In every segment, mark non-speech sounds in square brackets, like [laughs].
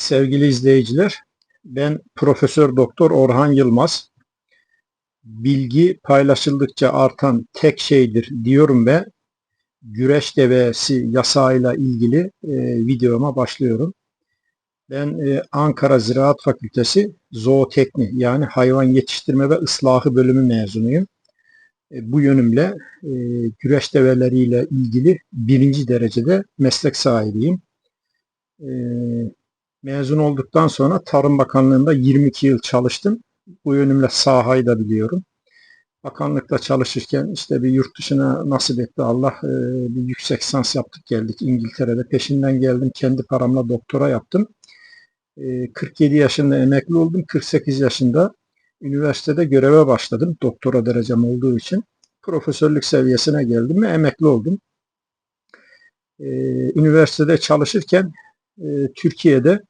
Sevgili izleyiciler, ben Profesör Doktor Orhan Yılmaz. Bilgi paylaşıldıkça artan tek şeydir diyorum ve güreş devesi yasağıyla ilgili e, videoma başlıyorum. Ben e, Ankara Ziraat Fakültesi Zootekni yani hayvan yetiştirme ve ıslahı bölümü mezunuyum. E, bu yönümle e, güreş develeriyle ilgili birinci derecede meslek sahibiyim. E, Mezun olduktan sonra Tarım Bakanlığı'nda 22 yıl çalıştım. Bu yönümle sahayı da biliyorum. Bakanlıkta çalışırken işte bir yurt dışına nasip etti Allah. Bir yüksek lisans yaptık geldik İngiltere'de. Peşinden geldim kendi paramla doktora yaptım. 47 e, yaşında emekli oldum. 48 yaşında üniversitede göreve başladım. Doktora derecem olduğu için. Profesörlük seviyesine geldim ve emekli oldum. Üniversitede çalışırken Türkiye'de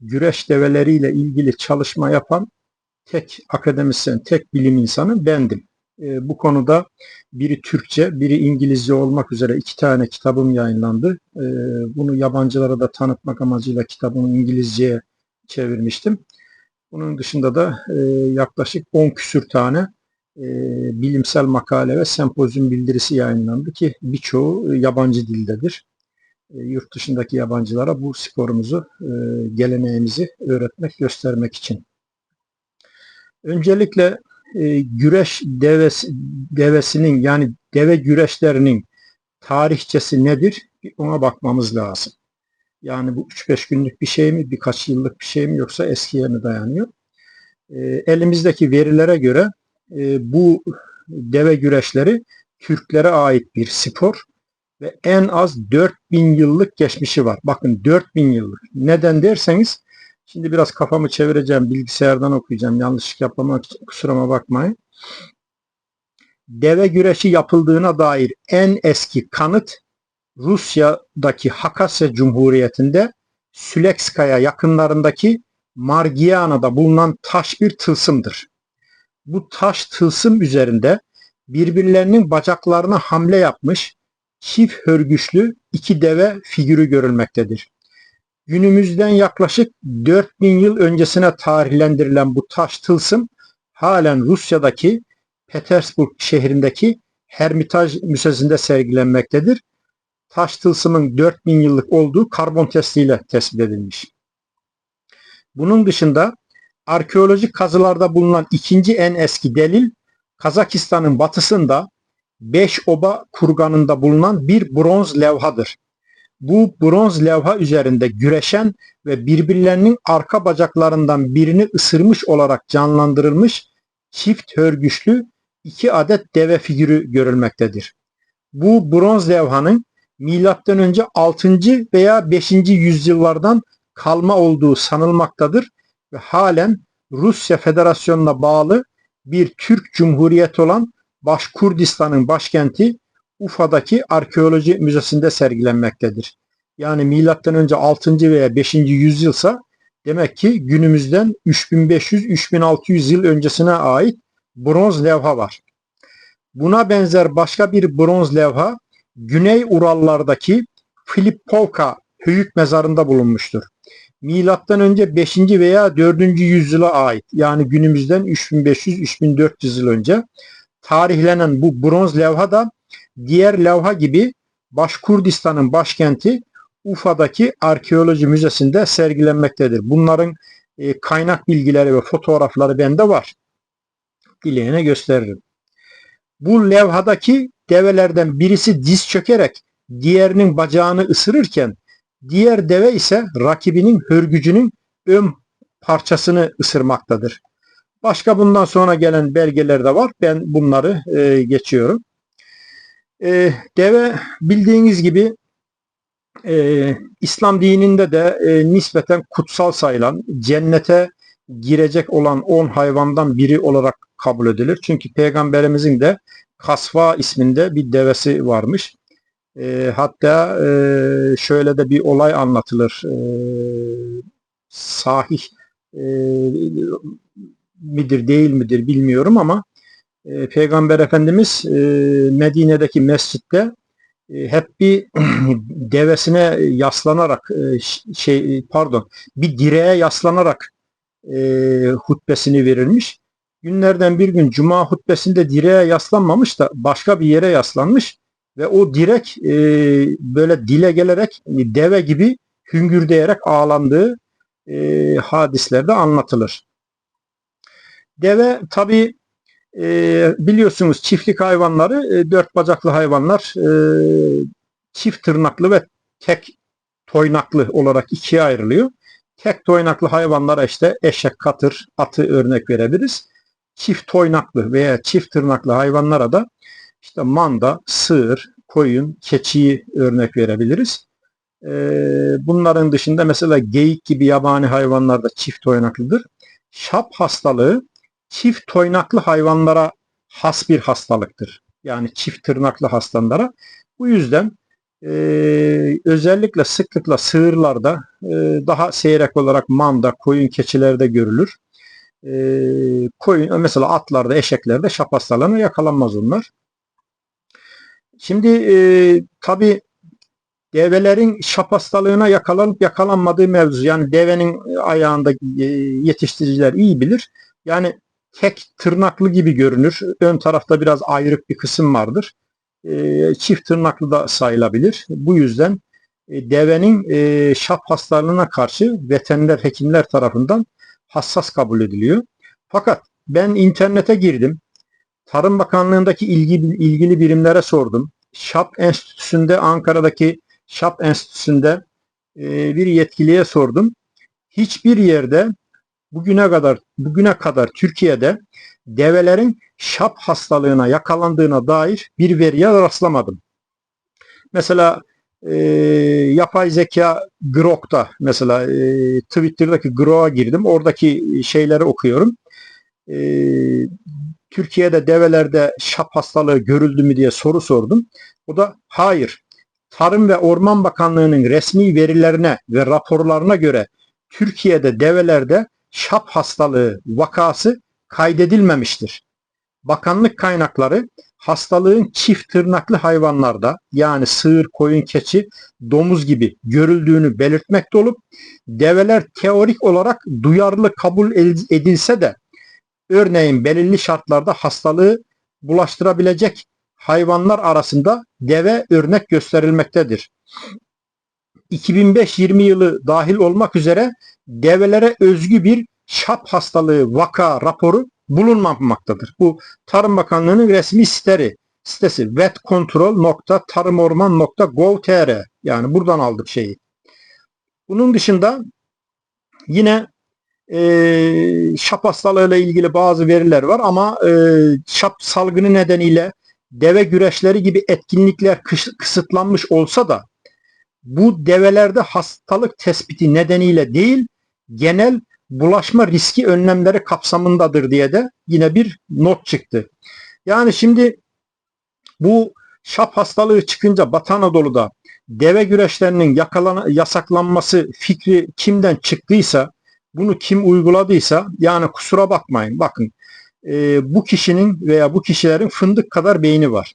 güreş develeriyle ilgili çalışma yapan tek akademisyen, tek bilim insanı bendim. E, bu konuda biri Türkçe, biri İngilizce olmak üzere iki tane kitabım yayınlandı. E, bunu yabancılara da tanıtmak amacıyla kitabımı İngilizceye çevirmiştim. Bunun dışında da e, yaklaşık 10 küsür tane e, bilimsel makale ve sempozyum bildirisi yayınlandı ki birçoğu yabancı dildedir. E, yurt dışındaki yabancılara bu sporumuzu, e, geleneğimizi öğretmek, göstermek için. Öncelikle e, güreş devesi, devesinin yani deve güreşlerinin tarihçesi nedir? Ona bakmamız lazım. Yani bu 3-5 günlük bir şey mi, birkaç yıllık bir şey mi yoksa eskiye mi dayanıyor? Elimizdeki verilere göre bu deve güreşleri Türklere ait bir spor ve en az 4000 yıllık geçmişi var. Bakın 4000 yıllık. Neden derseniz şimdi biraz kafamı çevireceğim. Bilgisayardan okuyacağım. Yanlışlık yapmamak için kusuruma bakmayın. Deve güreşi yapıldığına dair en eski kanıt Rusya'daki Hakasya Cumhuriyeti'nde Sülekskaya yakınlarındaki Margiana'da bulunan taş bir tılsımdır. Bu taş tılsım üzerinde birbirlerinin bacaklarına hamle yapmış çift hörgüçlü iki deve figürü görülmektedir. Günümüzden yaklaşık 4000 yıl öncesine tarihlendirilen bu taş tılsım halen Rusya'daki Petersburg şehrindeki Hermitage Müzesi'nde sergilenmektedir. Taş tılsımın 4000 yıllık olduğu karbon testiyle tespit edilmiş. Bunun dışında arkeolojik kazılarda bulunan ikinci en eski delil Kazakistan'ın batısında Beş Oba kurganında bulunan bir bronz levhadır. Bu bronz levha üzerinde güreşen ve birbirlerinin arka bacaklarından birini ısırmış olarak canlandırılmış çift hörgüçlü iki adet deve figürü görülmektedir. Bu bronz levhanın önce 6. veya 5. yüzyıllardan kalma olduğu sanılmaktadır ve halen Rusya Federasyonu'na bağlı bir Türk Cumhuriyeti olan Başkurdistan'ın başkenti Ufa'daki arkeoloji müzesinde sergilenmektedir. Yani milattan önce 6. veya 5. yüzyılsa demek ki günümüzden 3500-3600 yıl öncesine ait bronz levha var. Buna benzer başka bir bronz levha Güney Urallardaki Filippovka höyük mezarında bulunmuştur. Milattan önce 5. veya 4. yüzyıla ait yani günümüzden 3500-3400 yıl önce tarihlenen bu bronz levha da diğer levha gibi Başkurdistan'ın başkenti Ufa'daki arkeoloji müzesinde sergilenmektedir. Bunların e, kaynak bilgileri ve fotoğrafları bende var. Dileyene gösteririm. Bu levhadaki develerden birisi diz çökerek diğerinin bacağını ısırırken diğer deve ise rakibinin hörgücünün ön parçasını ısırmaktadır. Başka bundan sonra gelen belgeler de var. Ben bunları e, geçiyorum. E, deve bildiğiniz gibi e, İslam dininde de e, nispeten kutsal sayılan, cennete girecek olan 10 hayvandan biri olarak kabul edilir. Çünkü peygamberimizin de Kasva isminde bir devesi varmış. E, hatta e, şöyle de bir olay anlatılır. E, sahih e, midir değil midir bilmiyorum ama e, Peygamber Efendimiz e, Medine'deki mescitte e, hep bir [clears throat] devesine yaslanarak e, şey pardon bir direğe yaslanarak e, hutbesini verilmiş. Günlerden bir gün cuma hutbesinde direğe yaslanmamış da başka bir yere yaslanmış ve o direk e, böyle dile gelerek deve gibi hüngürdeyerek ağlandığı e, hadislerde anlatılır. Deve tabi biliyorsunuz çiftlik hayvanları e, dört bacaklı hayvanlar e, çift tırnaklı ve tek toynaklı olarak ikiye ayrılıyor. Tek toynaklı hayvanlara işte eşek, katır, atı örnek verebiliriz. Çift toynaklı veya çift tırnaklı hayvanlara da işte manda, sığır, koyun, keçiyi örnek verebiliriz. Ee, bunların dışında mesela geyik gibi yabani hayvanlar da çift toynaklıdır. Şap hastalığı çift toynaklı hayvanlara has bir hastalıktır. Yani çift tırnaklı hastalara. Bu yüzden e, özellikle sıklıkla sığırlarda e, daha seyrek olarak manda, koyun, keçilerde görülür. E, koyun mesela atlarda, eşeklerde şap hastalığına yakalanmaz onlar. Şimdi e, tabi develerin şap hastalığına yakalanıp yakalanmadığı mevzu. Yani devenin ayağında e, yetiştiriciler iyi bilir. Yani tek tırnaklı gibi görünür. Ön tarafta biraz ayrık bir kısım vardır. E, çift tırnaklı da sayılabilir. Bu yüzden e, devenin e, şap hastalığına karşı veteriner hekimler tarafından hassas kabul ediliyor. Fakat ben internete girdim. Tarım Bakanlığı'ndaki ilgi, ilgili birimlere sordum. Şap Enstitüsü'nde Ankara'daki Şap Enstitüsü'nde e, bir yetkiliye sordum. Hiçbir yerde bugüne kadar bugüne kadar Türkiye'de develerin şap hastalığına yakalandığına dair bir veriye rastlamadım. Mesela e, yapay zeka Grok'ta mesela e, Twitter'daki Grok'a girdim. Oradaki şeyleri okuyorum. E, Türkiye'de develerde şap hastalığı görüldü mü diye soru sordum. O da hayır. Tarım ve Orman Bakanlığı'nın resmi verilerine ve raporlarına göre Türkiye'de develerde şap hastalığı vakası kaydedilmemiştir. Bakanlık kaynakları hastalığın çift tırnaklı hayvanlarda yani sığır, koyun, keçi, domuz gibi görüldüğünü belirtmekte olup develer teorik olarak duyarlı kabul edilse de örneğin belirli şartlarda hastalığı bulaştırabilecek hayvanlar arasında deve örnek gösterilmektedir. 2005-20 yılı dahil olmak üzere develere özgü bir şap hastalığı vaka raporu bulunmamaktadır. Bu Tarım Bakanlığı'nın resmi siteri, sitesi vetcontrol.tarımorman.gov.tr yani buradan aldık şeyi. Bunun dışında yine e, şap hastalığıyla ilgili bazı veriler var ama e, şap salgını nedeniyle deve güreşleri gibi etkinlikler kısıtlanmış olsa da bu develerde hastalık tespiti nedeniyle değil genel bulaşma riski önlemleri kapsamındadır diye de yine bir not çıktı. Yani şimdi bu şap hastalığı çıkınca Batı Anadolu'da deve güreşlerinin yakalana, yasaklanması fikri kimden çıktıysa, bunu kim uyguladıysa yani kusura bakmayın bakın e, bu kişinin veya bu kişilerin fındık kadar beyni var.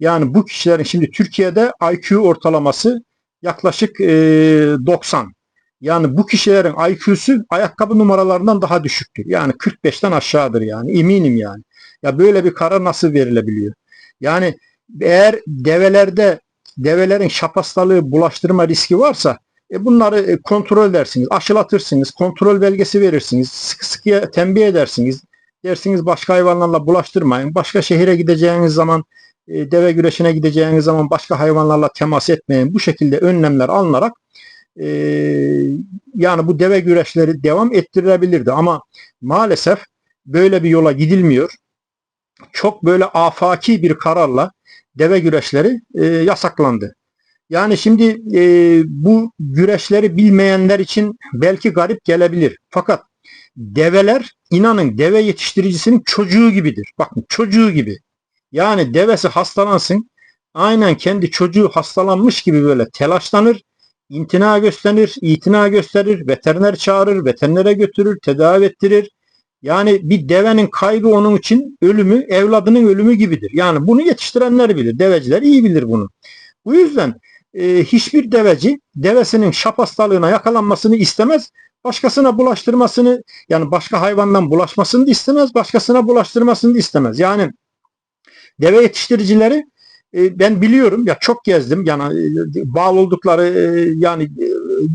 Yani bu kişilerin şimdi Türkiye'de IQ ortalaması yaklaşık e, 90. Yani bu kişilerin IQ'su ayakkabı numaralarından daha düşüktür. Yani 45'ten aşağıdır yani eminim yani. Ya böyle bir karar nasıl verilebiliyor? Yani eğer develerde develerin şap hastalığı bulaştırma riski varsa e bunları e, kontrol edersiniz, aşılatırsınız, kontrol belgesi verirsiniz, sıkı sıkıya tembih edersiniz. Dersiniz başka hayvanlarla bulaştırmayın. Başka şehire gideceğiniz zaman, e, deve güreşine gideceğiniz zaman başka hayvanlarla temas etmeyin. Bu şekilde önlemler alınarak e, yani bu deve güreşleri devam ettirilebilirdi. Ama maalesef böyle bir yola gidilmiyor. Çok böyle afaki bir kararla deve güreşleri e, yasaklandı. Yani şimdi e, bu güreşleri bilmeyenler için belki garip gelebilir. Fakat develer inanın deve yetiştiricisinin çocuğu gibidir. Bakın çocuğu gibi. Yani devesi hastalansın aynen kendi çocuğu hastalanmış gibi böyle telaşlanır, intina gösterir, itina gösterir, veteriner çağırır, veterinere götürür, tedavi ettirir. Yani bir devenin kaybı onun için ölümü, evladının ölümü gibidir. Yani bunu yetiştirenler bilir, deveciler iyi bilir bunu. Bu yüzden e, hiçbir deveci devesinin şap hastalığına yakalanmasını istemez. Başkasına bulaştırmasını yani başka hayvandan bulaşmasını da istemez. Başkasına bulaştırmasını da istemez. Yani deve yetiştiricileri ben biliyorum ya çok gezdim yani e, bağlı oldukları e, yani e,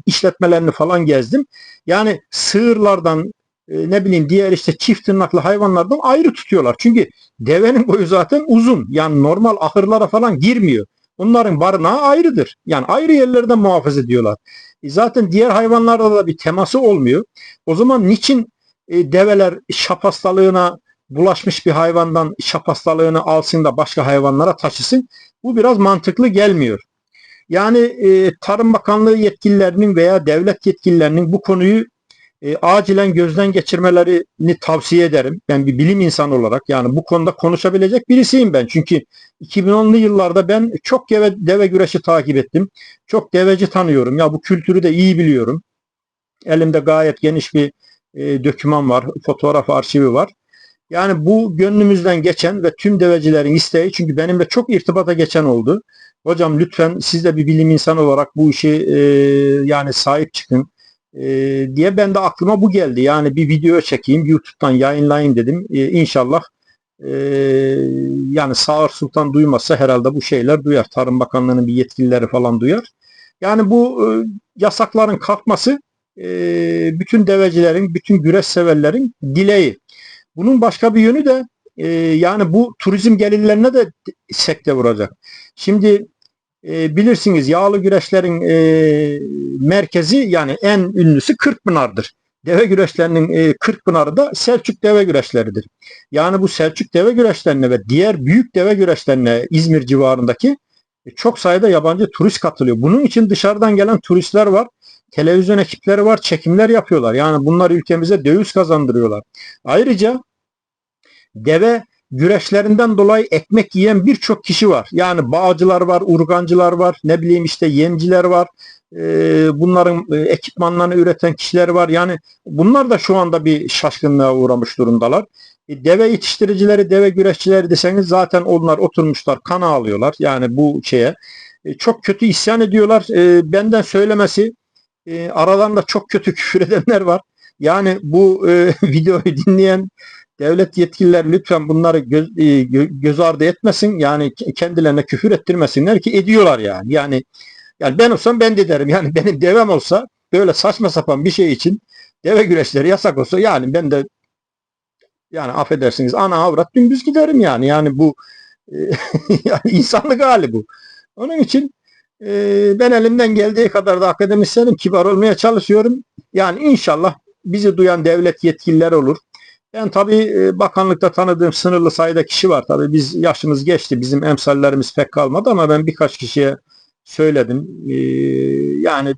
işletmelerini falan gezdim. Yani sığırlardan e, ne bileyim diğer işte çift tırnaklı hayvanlardan ayrı tutuyorlar. Çünkü devenin boyu zaten uzun. Yani normal ahırlara falan girmiyor. Onların barınağı ayrıdır. Yani ayrı yerlerden muhafaza ediyorlar. E zaten diğer hayvanlarda da bir teması olmuyor. O zaman niçin e, develer şap bulaşmış bir hayvandan şap hastalığını alsın da başka hayvanlara taşısın? Bu biraz mantıklı gelmiyor. Yani e, Tarım Bakanlığı yetkililerinin veya devlet yetkililerinin bu konuyu e, acilen gözden geçirmelerini tavsiye ederim. Ben bir bilim insanı olarak yani bu konuda konuşabilecek birisiyim ben. Çünkü 2010'lu yıllarda ben çok deve, deve güreşi takip ettim. Çok deveci tanıyorum. Ya bu kültürü de iyi biliyorum. Elimde gayet geniş bir e, döküman var, fotoğraf arşivi var. Yani bu gönlümüzden geçen ve tüm devecilerin isteği çünkü benimle çok irtibata geçen oldu. Hocam lütfen siz de bir bilim insanı olarak bu işi e, yani sahip çıkın e, diye ben de aklıma bu geldi. Yani bir video çekeyim YouTube'dan yayınlayayım dedim. E, inşallah e, yani Sağır Sultan duymazsa herhalde bu şeyler duyar. Tarım Bakanlığı'nın bir yetkilileri falan duyar. Yani bu e, yasakların kalkması e, bütün devecilerin, bütün güreş severlerin dileği. Bunun başka bir yönü de e, yani bu turizm gelirlerine de sekte vuracak. Şimdi e, bilirsiniz yağlı güreşlerin e, merkezi yani en ünlüsü Kırkpınar'dır. Deve güreşlerinin e, Kırkpınar'ı da Selçuk deve güreşleridir. Yani bu Selçuk deve güreşlerine ve diğer büyük deve güreşlerine İzmir civarındaki e, çok sayıda yabancı turist katılıyor. Bunun için dışarıdan gelen turistler var. Televizyon ekipleri var, çekimler yapıyorlar. Yani bunlar ülkemize döviz kazandırıyorlar. Ayrıca deve güreşlerinden dolayı ekmek yiyen birçok kişi var. Yani bağcılar var, urgancılar var, ne bileyim işte yenciler var. Ee, bunların e, ekipmanlarını üreten kişiler var. Yani bunlar da şu anda bir şaşkınlığa uğramış durumdalar. E, deve yetiştiricileri, deve güreşçileri deseniz zaten onlar oturmuşlar, kan ağlıyorlar. Yani bu şeye. E, çok kötü isyan ediyorlar. benden söylemesi aralarında çok kötü [laughs] küfür edenler var. Yani bu [laughs] videoyu dinleyen devlet yetkililer lütfen bunları göz, e, göz ardı etmesin. Yani kendilerine küfür ettirmesinler ki ediyorlar yani. Yani yani ben olsam ben de derim. [laughs] Yani benim devem olsa böyle saçma sapan bir şey için deve güreşleri yasak olsa yani ben de yani affedersiniz ana avrat dümdüz giderim yani. Yani bu e, yani insanlık hali bu. Onun için e, ben elimden geldiği kadar da akademisyenim kibar olmaya çalışıyorum. Yani inşallah bizi duyan devlet yetkililer olur. Ben tabii e, bakanlıkta tanıdığım sınırlı sayıda kişi var. Tabii biz yaşımız geçti. Bizim emsallerimiz pek kalmadı ama ben birkaç kişiye söyledim. E, yani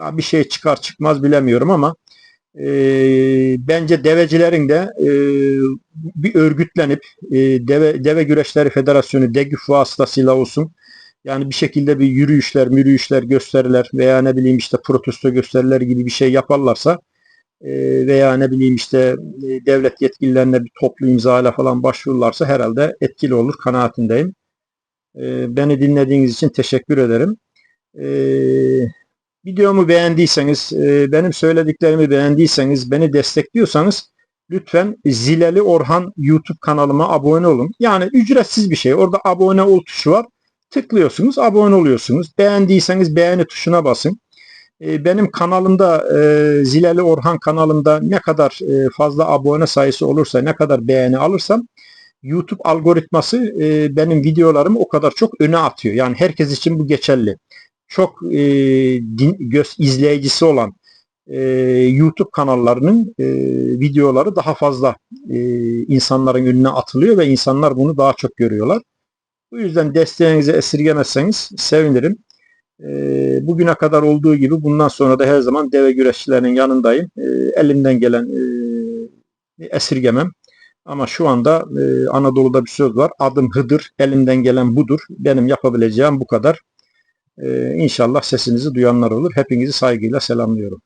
bir şey çıkar çıkmaz bilemiyorum ama e, bence devecilerin de bir örgütlenip Deve, Deve Güreşleri Federasyonu DEGÜF vasıtasıyla olsun yani bir şekilde bir yürüyüşler, mürüyüşler, gösteriler veya ne bileyim işte protesto gösteriler gibi bir şey yaparlarsa ee, veya ne bileyim işte e, devlet yetkililerine bir toplu imzayla falan başvururlarsa herhalde etkili olur kanaatindeyim. Ee, beni dinlediğiniz için teşekkür ederim. Videomu beğendiyseniz, e, benim söylediklerimi beğendiyseniz, beni destekliyorsanız lütfen Zileli Orhan YouTube kanalıma abone olun. Yani ücretsiz bir şey. Orada abone ol tuşu var. Tıklıyorsunuz, abone oluyorsunuz. Beğendiyseniz beğeni tuşuna basın. E, benim kanalımda e, Zileli Orhan kanalımda ne kadar e, fazla abone sayısı olursa ne kadar beğeni alırsam YouTube algoritması benim videolarımı o kadar çok öne atıyor. Yani herkes için bu geçerli. Çok izleyicisi olan YouTube kanallarının videoları daha fazla insanların önüne atılıyor ve insanlar bunu daha çok görüyorlar. Bu yüzden desteğinizi esirgemezseniz sevinirim. Ee, bugüne kadar olduğu gibi bundan sonra da her zaman deve güreşçilerinin yanındayım. Ee, elimden gelen e, esirgemem. Ama şu anda e, Anadolu'da bir söz var. Adım Hıdır, elimden gelen budur. Benim yapabileceğim bu kadar. Ee, inşallah sesinizi duyanlar olur. Hepinizi saygıyla selamlıyorum.